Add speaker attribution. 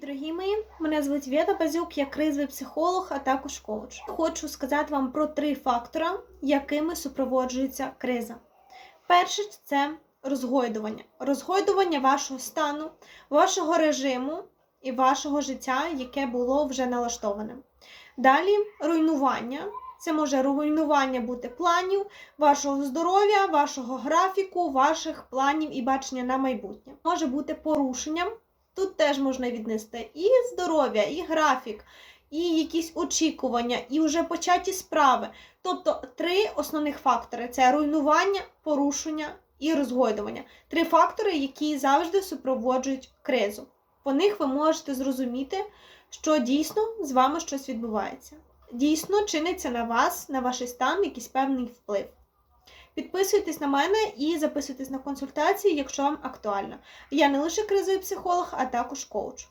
Speaker 1: дорогі мої! Мене звуть Вєта Базюк, я кризовий психолог, а також коуч. Хочу сказати вам про три фактора, якими супроводжується криза. Перше це розгойдування. Розгойдування вашого стану, вашого режиму і вашого життя, яке було вже налаштоване. Далі руйнування. Це може руйнування бути планів, вашого здоров'я, вашого графіку, ваших планів і бачення на майбутнє. Може бути порушенням. Тут теж можна віднести і здоров'я, і графік, і якісь очікування, і вже початі справи. Тобто три основних фактори: це руйнування, порушення і розгойдування. Три фактори, які завжди супроводжують кризу. По них ви можете зрозуміти, що дійсно з вами щось відбувається. Дійсно чиниться на вас, на ваш стан якийсь певний вплив. Підписуйтесь на мене і записуйтесь на консультації, якщо вам актуально. Я не лише кризовий психолог, а також коуч.